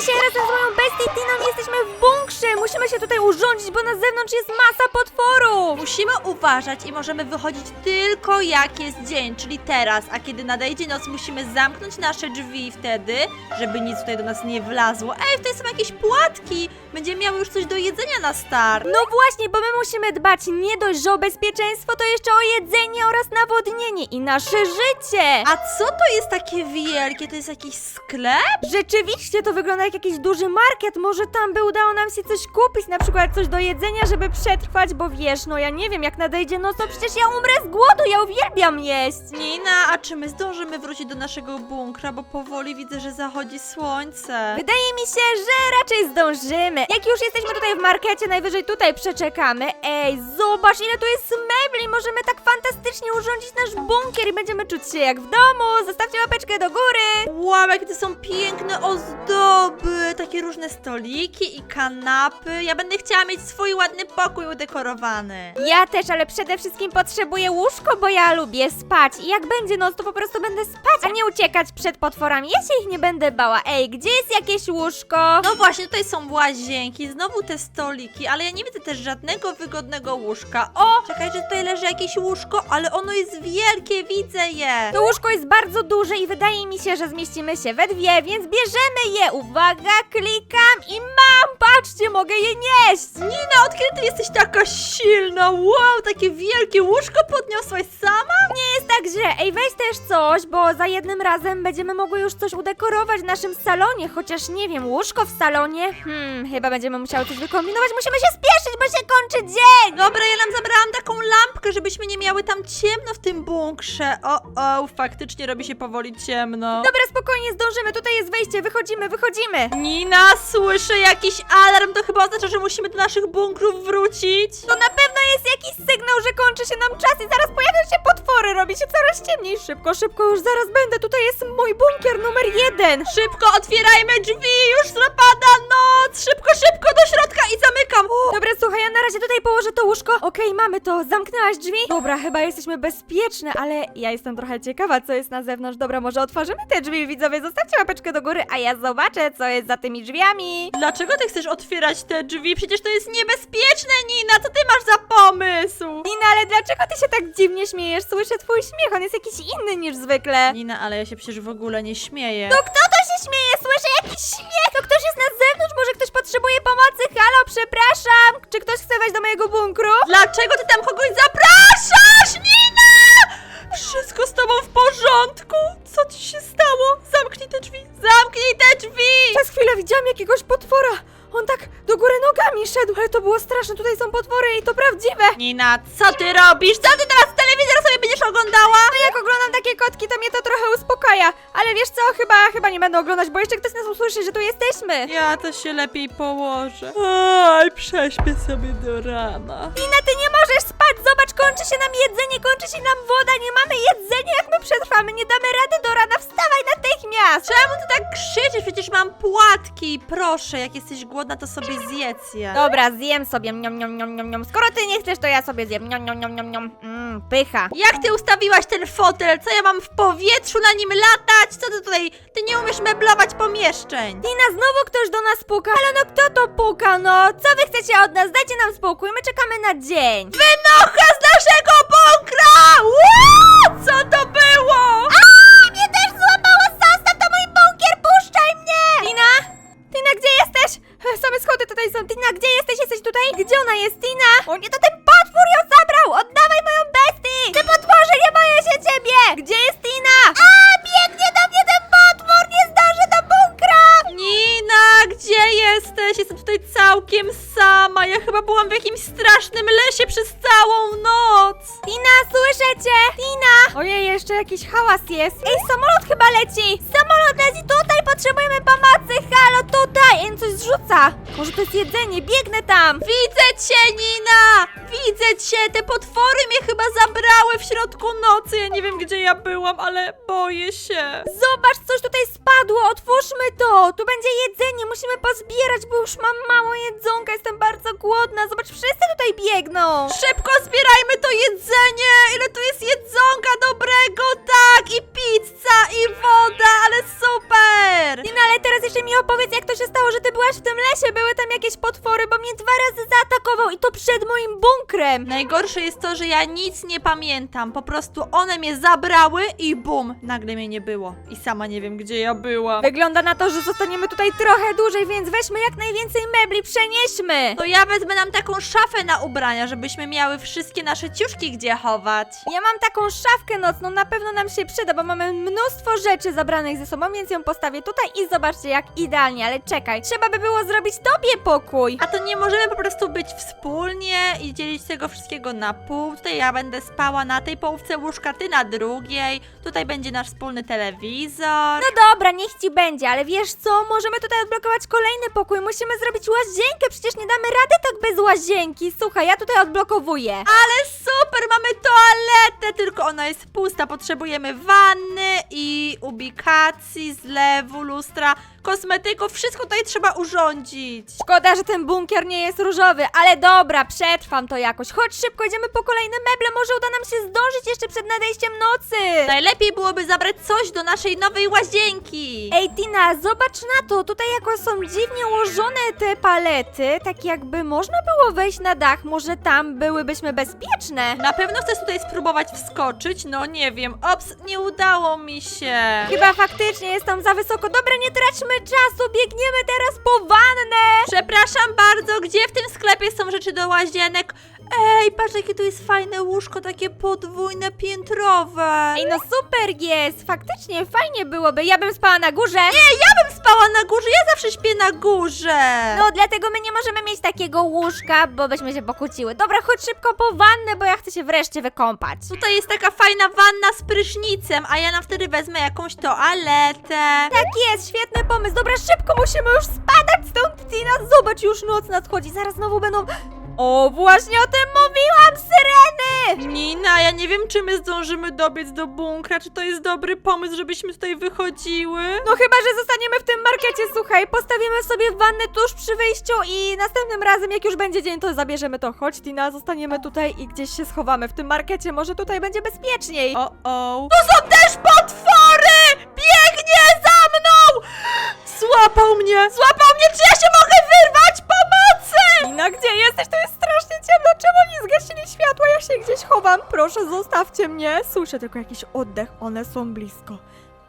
Dzisiaj razem z moją bestią Tiną jesteśmy w bunkrze. Musimy się tutaj urządzić, bo na zewnątrz jest masa potworów. Musimy uważać i możemy wychodzić tylko jak jest dzień, czyli teraz, a kiedy nadejdzie noc, musimy zamknąć nasze drzwi wtedy, żeby nic tutaj do nas nie wlazło. Ej, tutaj są jakieś płatki! Będziemy miały już coś do jedzenia na start. No właśnie, bo my musimy dbać nie dość, że o bezpieczeństwo, to jeszcze o jedzenie oraz nawodnienie i nasze życie. A co to jest takie wielkie? To jest jakiś sklep? Rzeczywiście to wygląda jak jakiś duży market. Może tam by udało nam się coś kupić, na przykład coś do jedzenia, żeby przetrwać, bo wiesz, no ja nie wiem, jak nadejdzie noc, to przecież ja umrę z głodu, ja uwielbiam jeść. Nina, a czy my zdążymy wrócić do naszego bunkra, bo powoli widzę, że zachodzi słońce. Wydaje mi się, że raczej zdążymy. Jak już jesteśmy tutaj w markecie, najwyżej tutaj przeczekamy. Ej, zobacz ile tu jest mebli, możemy tak fantastycznie urządzić nasz bunkier i będziemy czuć się jak w domu. Zostawcie łapeczkę do góry. Wow, jakie to są piękne ozdoby! Takie różne stoliki i kanapy. Ja będę chciała mieć swój ładny pokój udekorowany. Ja też, ale przede wszystkim potrzebuję łóżko, bo ja lubię spać. I jak będzie noc, to po prostu będę spać, a nie uciekać przed potworami. Ja się ich nie będę bała. Ej, gdzie jest jakieś łóżko? No właśnie, tutaj są łazienki, znowu te stoliki, ale ja nie widzę też żadnego wygodnego łóżka. O, czekaj, że tutaj leży jakieś łóżko, ale ono jest wielkie, widzę je. To łóżko jest bardzo duże i wydaje mi się, że zmieścimy się we dwie, więc bierzemy je. Uwaga, klikam i mam! Patrzcie, mogę je nieść! Nina, od kiedy ty jesteś taka silna? Wow, takie wielkie łóżko podniosłaś sama? Nie jest tak źle. Ej, weź też coś, bo za jednym razem będziemy mogły już coś udekorować w naszym salonie, chociaż nie wiem, łóżko w salonie? Hmm, chyba będziemy musiały coś wykombinować. Musimy się spieszyć, bo się kończy dzień! Dobra, ja nam zabrałam lampkę, żebyśmy nie miały tam ciemno w tym bunkrze. O, o, faktycznie robi się powoli ciemno. Dobra, spokojnie, zdążymy. Tutaj jest wejście, wychodzimy, wychodzimy. Nina, słyszę jakiś alarm, to chyba oznacza, że musimy do naszych bunkrów wrócić. To na pewno jest jakiś sygnał, że kończy się nam czas i zaraz pojawią się potwory. Robi się coraz ciemniej. Szybko, szybko, już zaraz będę. Tutaj jest mój bunkier numer jeden. Szybko otwierajmy drzwi, już zapada noc! Szybko, szybko do środka i zamykam! O, Dobra, słuchaj, ja na razie tutaj położę to łóżko. Okej, mamy to. Zamknęłaś drzwi? Dobra, chyba jesteśmy bezpieczne, ale ja jestem trochę ciekawa, co jest na zewnątrz. Dobra, może otworzymy te drzwi, widzowie. Zostawcie łapeczkę do góry, a ja zobaczę, co jest za tymi drzwiami. Dlaczego ty chcesz otwierać te drzwi? Przecież to jest niebezpieczne, Nina! Co ty masz za pomysł? Nina, ale dlaczego ty się tak dziwnie śmiejesz? Słyszę twój śmiech, on jest jakiś inny niż zwykle. Nina, ale ja się przecież w ogóle nie śmieję. To kto to się śmieje? Słyszę jakiś śmiech! To ktoś jest na Dlaczego ty tam kogoś zapraszasz, Nina? Wszystko z tobą w porządku? Co ci się stało? Zamknij te drzwi! Zamknij te drzwi! Przez chwilę widziałam jakiegoś potwora. On tak do góry nogami szedł, ale to było straszne. Tutaj są potwory i to prawdziwe. Nina, co ty robisz? Co ty będę oglądać, bo jeszcze ktoś nas usłyszy, że tu jesteśmy. Ja też się lepiej położę. Oj, prześpię sobie do rana. Tina, ty nie możesz kończy się nam jedzenie, kończy się nam woda, nie mamy jedzenia, jak my przetrwamy, nie damy rady do rana, wstawaj natychmiast! Czemu ty tak krzyczysz? Przecież mam płatki. Proszę, jak jesteś głodna, to sobie zjedz je. Dobra, zjem sobie, niom, niom, niom, niom, niom. Skoro ty nie chcesz, to ja sobie zjem, niom, niom, niom, niom, niom. Mmm, pycha. Jak ty ustawiłaś ten fotel? Co ja mam w powietrzu na nim latać? Co ty tutaj? Ty nie umiesz meblować pomieszczeń. Tina, znowu ktoś do nas puka, ale no kto to puka, no? Co wy chcecie od nas? Dajcie nam spokój, my czekamy na dzień. Wynocha naszego bunkra! Ło! Co to było? A mnie też złapało, zostaw to mój bunkier, puszczaj mnie! Tina? Tina, gdzie jesteś? Same schody tutaj są. Tina, gdzie jesteś? Jesteś tutaj? Gdzie ona jest, Tina? O nie, to ten potwór ją zabrał! Oddawaj moją bestię! Ty potworze, jakiś hałas Te potwory mnie chyba zabrały w środku nocy. Ja nie wiem, gdzie ja byłam, ale boję się. Zobacz, coś tutaj spadło, otwórzmy to! Tu będzie jedzenie, musimy pozbierać, bo już mam mało jedzonka, jestem bardzo głodna. Zobacz, wszyscy tutaj biegną! Szybko zbierajmy to jedzenie! Ile tu jest jedzonka dobrego, tak! I pizza, i woda, ale super! Nina, ale teraz jeszcze mi opowiedz, jak to się stało, że ty byłaś w tym lesie, były tam jakieś potwory, bo mnie dwa razy zaatakował i to przed moim bunkrem! Najgorsze jest to, że ja nic nie pamiętam. Po prostu one mnie zabrały i bum, nagle mnie nie było. I sama nie wiem, gdzie ja byłam. Wygląda na to, że zostaniemy tutaj trochę dłużej, więc weźmy jak najwięcej mebli, przenieśmy! To ja wezmę nam taką szafę na ubrania, żebyśmy miały wszystkie nasze ciuszki gdzie chować. Ja mam taką szafkę nocną, na pewno nam się przyda, bo mamy mnóstwo rzeczy zabranych ze sobą, więc ją postawię tutaj i zobaczcie jak idealnie, ale czekaj, trzeba by było zrobić tobie pokój. A to nie możemy po prostu być wspólnie i dzielić tego wszystkiego na pół. Tutaj ja będę spała na tej połówce łóżka, ty na drugiej. Tutaj będzie nasz wspólny telewizor. No dobra, niech ci będzie, ale wiesz co, możemy tutaj odblokować kolejny pokój, musimy zrobić łazienkę, przecież nie damy rady tak bez łazienki. Słuchaj, ja tutaj odblokowuję. Ale super, mamy toaletę, tylko ona jest pusta. Potrzebujemy wanny i ubikacji, zlewu, lustra, kosmetyków. Wszystko tutaj trzeba urządzić. Szkoda, że ten bunkier nie jest różowy, ale dobra, przetrwam to jakoś. Chodź szybko, idziemy po kolejne meble, może uda nam się zdążyć jeszcze przed nadejściem nocy. Najlepiej byłoby zabrać coś do naszej nowej łazienki. Ej, Tina, zobacz na to, tutaj jakoś są dziwnie ułożone te palety, tak jakby można było wejść na dach, może tam byłybyśmy bezpieczne. Na pewno chcesz tutaj spróbować wskoczyć? No nie wiem. Ops, nie udało mi się. Chyba faktycznie jest tam za wysoko. Dobra, nie traćmy czasu, biegniemy teraz po wannę. Przepraszam bardzo, gdzie w tym sklepie są rzeczy do łazienek? Ej, patrz jakie tu jest fajne łóżko, takie podwójne, piętrowe. Ej, no super jest, faktycznie fajnie byłoby. Ja bym spała na górze. Nie, ja bym spała na górze, ja zawsze śpię na górze. No, dlatego my nie możemy mieć takiego łóżka, bo byśmy się pokłóciły. Dobra, chodź szybko po wannę, bo ja chcę się wreszcie wykąpać. Tutaj jest taka fajna wanna z prysznicem, a ja na wtedy wezmę jakąś toaletę. Tak jest, świetny pomysł. Dobra, szybko musimy już spadać stąd, Tina. Zobacz, już noc nadchodzi. Zaraz znowu będą... O, właśnie o tym mówiłam, syreny! Nina, ja nie wiem, czy my zdążymy dobiec do bunkra, czy to jest dobry pomysł, żebyśmy tutaj wychodziły. No chyba, że zostaniemy w tym markecie, słuchaj, postawimy sobie wannę tuż przy wyjściu i następnym razem, jak już będzie dzień, to zabierzemy to. Chodź, Tina, zostaniemy tutaj i gdzieś się schowamy w tym markecie, może tutaj będzie bezpieczniej. O, o. Tu są też potwory! Biegnie za mną! Złapał mnie! Złapał mnie! Czy ja się mogę wyrwać? Pomocy! Tina, gdzie jesteś? To jest czemu nie zgasili światła? Ja się gdzieś chowam, proszę, zostawcie mnie. Słyszę tylko jakiś oddech, one są blisko.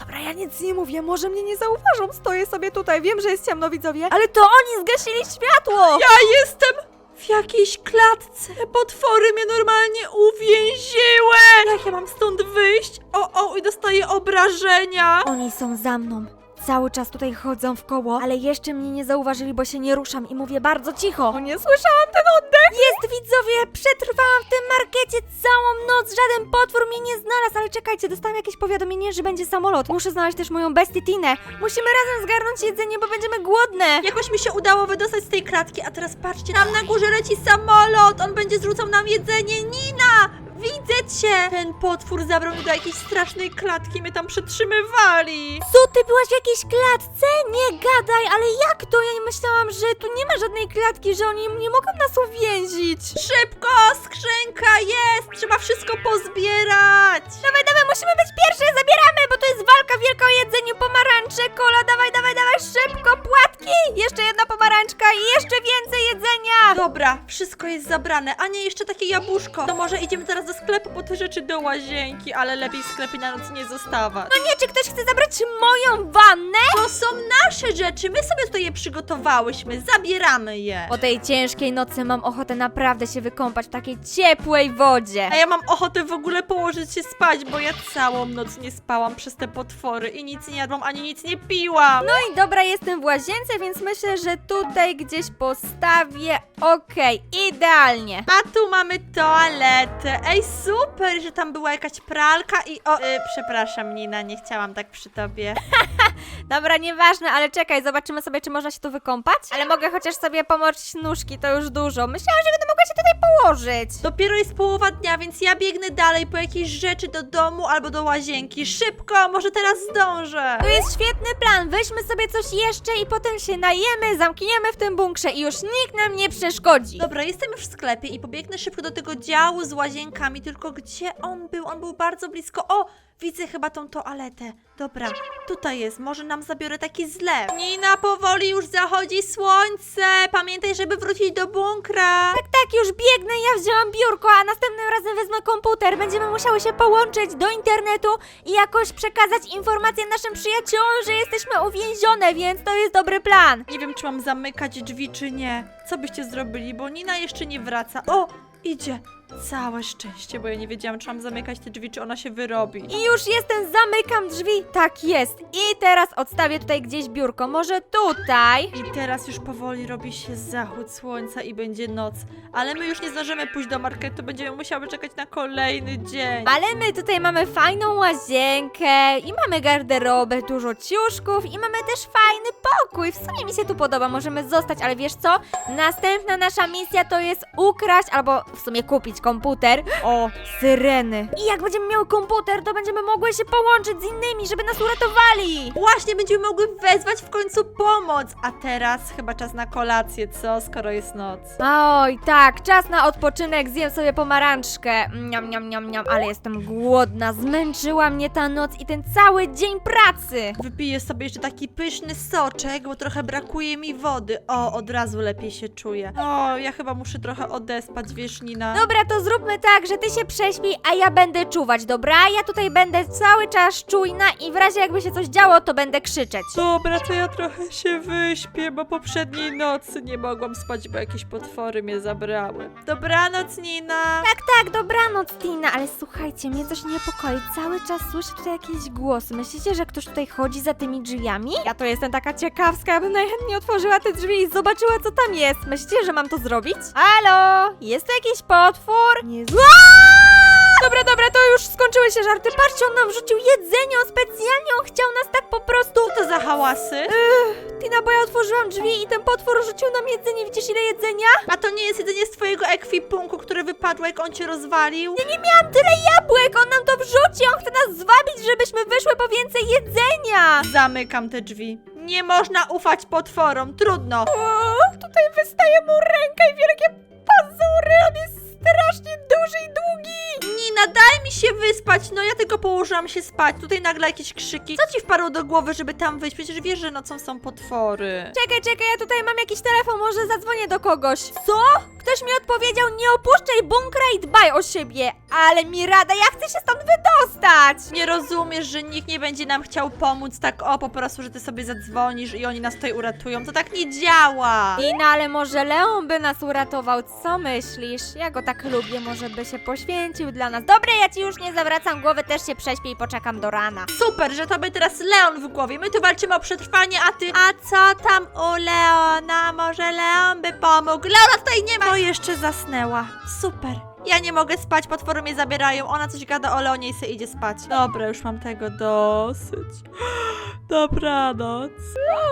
Dobra, ja nic nie mówię, może mnie nie zauważą, stoję sobie tutaj, wiem, że jest ciemno, widzowie, ale to oni zgasili światło! Ja jestem w jakiejś klatce. Potwory mnie normalnie uwięziły. Jak ja mam stąd wyjść? O, o, i dostaję obrażenia. Oni są za mną. Cały czas tutaj chodzą w koło, ale jeszcze mnie nie zauważyli, bo się nie ruszam i mówię bardzo cicho. O nie, słyszałam ten oddech! Jest, widzowie, przetrwałam w tym markecie całą noc, żaden potwór mnie nie znalazł, ale czekajcie, dostałam jakieś powiadomienie, że będzie samolot. Muszę znaleźć też moją bestię Tinę. Musimy razem zgarnąć jedzenie, bo będziemy głodne. Jakoś mi się udało wydostać z tej klatki, a teraz patrzcie, tam na górze leci samolot. On będzie zrzucał nam jedzenie. Nina! Widzę cię! Ten potwór zabrał mnie do jakiejś strasznej klatki, mnie tam przetrzymywali. Co, ty byłaś w jakiejś klatce? Nie gadaj, ale jak to? Ja myślałam, że tu nie ma żadnej klatki, że oni nie mogą nas uwięzić. Szybko, skrzynka jest! Trzeba wszystko pozbierać! Dawaj, dawaj, musimy być pierwsze, zabieramy, bo to jest walka wielka o jedzeniu, pomarańcze, kola, dawaj, dawaj, dawaj, szybko, płatki! Jeszcze jedna pomarańczka i jeszcze więcej! Dobra, wszystko jest zabrane, a nie jeszcze takie jabłuszko. To może idziemy teraz do sklepu po te rzeczy do łazienki, ale lepiej w sklepie na noc nie zostawać. No nie, czy ktoś chce zabrać moją wannę? To są nasze rzeczy, my sobie tutaj je przygotowałyśmy, zabieramy je. Po tej ciężkiej nocy mam ochotę naprawdę się wykąpać w takiej ciepłej wodzie. A ja mam ochotę w ogóle położyć się spać, bo ja całą noc nie spałam przez te potwory i nic nie jadłam, ani nic nie piłam. No i dobra, jestem w łazience, więc myślę, że tutaj gdzieś postawię. Okej, idealnie. A tu mamy toaletę. Ej, super, że tam była jakaś pralka i o... Y, przepraszam, Nina, nie chciałam tak przy tobie. Dobra, nieważne, ale czekaj, zobaczymy sobie, czy można się tu wykąpać. Ale mogę chociaż sobie pomoczyć nóżki, to już dużo. Myślałam, że będę mogła się tutaj położyć. Dopiero jest połowa dnia, więc ja biegnę dalej po jakieś rzeczy do domu albo do łazienki. Szybko, może teraz zdążę. To jest świetny plan. Weźmy sobie coś jeszcze i potem się najemy, zamkniemy w tym bunkrze i już nikt nam nie przeszkodzi. Dobra, jestem już w sklepie i pobiegnę szybko do tego działu z łazienkami, tylko gdzie on był? On był bardzo blisko. O, widzę chyba tą toaletę. Dobra, tutaj jest, może nam zabiorę taki zlew. Nina, powoli już zachodzi słońce. Pamiętaj, żeby wrócić do bunkra. Tak, tak, już biegnę, ja wzięłam biurko, a następnym razem wezmę komputer. Będziemy musiały się połączyć do internetu i jakoś przekazać informacje naszym przyjaciołom, że jesteśmy uwięzione, więc to jest dobry plan. Nie wiem, czy mam zamykać drzwi, czy nie. Co byście zrobili, bo Nina jeszcze nie wraca. O, idzie. Całe szczęście, bo ja nie wiedziałam, czy mam zamykać te drzwi, czy ona się wyrobi. I już jestem, zamykam drzwi. Tak jest. I teraz odstawię tutaj gdzieś biurko, może tutaj. I teraz już powoli robi się zachód słońca i będzie noc. Ale my już nie zdążymy pójść do marketu, będziemy musiały czekać na kolejny dzień. Ale my tutaj mamy fajną łazienkę i mamy garderobę, dużo ciuszków i mamy też fajny pokój. W sumie mi się tu podoba, możemy zostać, ale wiesz co? Następna nasza misja to jest ukraść albo w sumie kupić komputer. O, syreny. I jak będziemy miały komputer, to będziemy mogły się połączyć z innymi, żeby nas uratowali. Właśnie będziemy mogły wezwać w końcu pomoc. A teraz chyba czas na kolację, co? Skoro jest noc. Oj, tak, czas na odpoczynek, zjem sobie pomarańczkę. Niam, niam, niam, niam, ale jestem głodna, zmęczyła mnie ta noc i ten cały dzień pracy. Wypiję sobie jeszcze taki pyszny soczek, bo trochę brakuje mi wody. O, od razu lepiej się czuję. O, ja chyba muszę trochę odespać, wiesz, Nina. Dobra, to zróbmy tak, że ty się prześpij, a ja będę czuwać, dobra? Ja tutaj będę cały czas czujna i w razie jakby się coś działo, to będę krzyczeć. Dobra, to ja trochę się wyśpię, bo poprzedniej nocy nie mogłam spać, bo jakieś potwory mnie zabrały. Dobranoc, Nina! Tak, tak, dobranoc, Tina, ale słuchajcie, mnie coś niepokoi. Cały czas słyszę tutaj jakieś głosy. Myślicie, że ktoś tutaj chodzi za tymi drzwiami? Ja to jestem taka ciekawska, ja bym najchętniej otworzyła te drzwi i zobaczyła, co tam jest. Myślicie, że mam to zrobić? Halo? Jest tu jakiś potwór? Nie. Aaa! Dobra, dobra, to już skończyły się żarty. Patrzcie, on nam wrzucił jedzenie, on specjalnie, on chciał nas tak po prostu... Co to za hałasy? Tina, bo ja otworzyłam drzwi i ten potwór rzucił nam jedzenie. Widzisz, ile jedzenia? A to nie jest jedynie z twojego ekwipunku, które wypadło, jak on cię rozwalił? Ja nie miałam tyle jabłek, on nam to wrzuci, on chce nas zwabić, żebyśmy wyszły po więcej jedzenia. Zamykam te drzwi. Nie można ufać potworom, trudno. O, tutaj wystaje mu ręka i wielkie pazury, on jest strasznie duży i długi. Nina, daj mi się wyspać. No ja tylko położyłam się spać. Tutaj nagle jakieś krzyki. Co ci wpadło do głowy, żeby tam wyjść? Przecież wiesz, że nocą są potwory. Czekaj, czekaj, ja tutaj mam jakiś telefon, może zadzwonię do kogoś. Co? Ktoś mi odpowiedział, nie opuszczaj bunkra i dbaj o siebie. Ale mi rada, ja chcę się stąd wydostać. Nie rozumiesz, że nikt nie będzie nam chciał pomóc tak o, po prostu, że ty sobie zadzwonisz i oni nas tutaj uratują. To tak nie działa. Ina, ale może Leon by nas uratował, co myślisz? Ja go tak lubię, może by się poświęcił dla nas. Dobra, ja ci już nie zawracam głowy, też się prześpię i poczekam do rana. Super, że to by teraz Leon w głowie. My tu walczymy o przetrwanie, a ty... A co tam u Leona? Może Leon by pomógł? Leona tutaj nie ma! Jeszcze zasnęła. Super. Ja nie mogę spać, potwory mnie zabierają. Ona coś gada o Leonie i se idzie spać. Dobra, już mam tego dosyć. Dobranoc.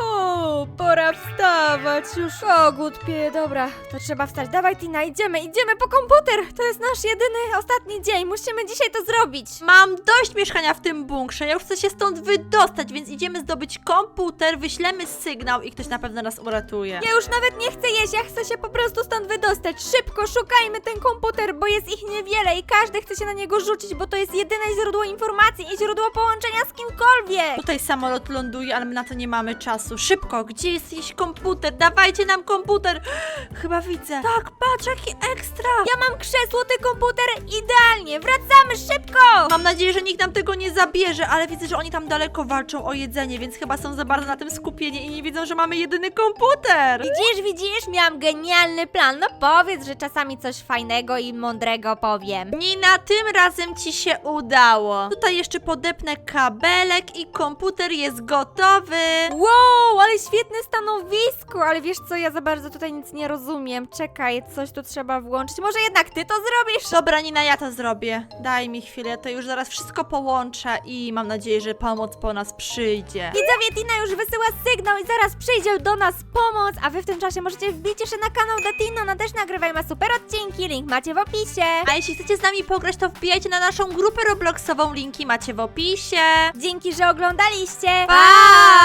O, pora wstawać, już kogut pije, dobra, to trzeba wstać. Dawaj Tina, idziemy, idziemy po komputer, to jest nasz jedyny, ostatni dzień, musimy dzisiaj to zrobić. Mam dość mieszkania w tym bunkrze. Ja już chcę się stąd wydostać, więc idziemy zdobyć komputer, wyślemy sygnał i ktoś na pewno nas uratuje. Ja już nawet nie chcę jeść, ja chcę się po prostu stąd wydostać. Szybko szukajmy ten komputer, bo jest ich niewiele i każdy chce się na niego rzucić, bo to jest jedyne źródło informacji i źródło połączenia z kimkolwiek. Tutaj samolot ląduje, ale my na to nie mamy czasu. Szybko, gdzie jest jakiś komputer? Dawajcie nam komputer! Chyba widzę. Tak, patrz, jaki ekstra! Ja mam krzesło, ty komputer, idealnie, wracamy szybko! Mam nadzieję, że nikt nam tego nie zabierze, ale widzę, że oni tam daleko walczą o jedzenie, więc chyba są za bardzo na tym skupieni i nie widzą, że mamy jedyny komputer. Widzisz, widzisz, miałam genialny plan. No powiedz, że czasami coś fajnego i mądrego powiem. Nina, tym razem ci się udało. Tutaj jeszcze podepnę kabelek i komputer jest gotowy. Wow, ale świetne stanowisko! Ale wiesz co, ja za bardzo tutaj nic nie rozumiem. Czekaj, coś tu trzeba włączyć. Może jednak ty to zrobisz? Dobra, Nina, ja to zrobię. Daj mi chwilę, to już zaraz wszystko połączę i mam nadzieję, że pomoc po nas przyjdzie. Widzowie, Tina już wysyła sygnał i zaraz przyjdzie do nas pomoc, a wy w tym czasie możecie wbić jeszcze na kanał Datino, ona też nagrywa i ma super odcinki, link macie w opisie. A jeśli chcecie z nami pograć, to wbijajcie na naszą grupę Robloxową, linki macie w opisie. Dzięki, że oglądaliście. Pa!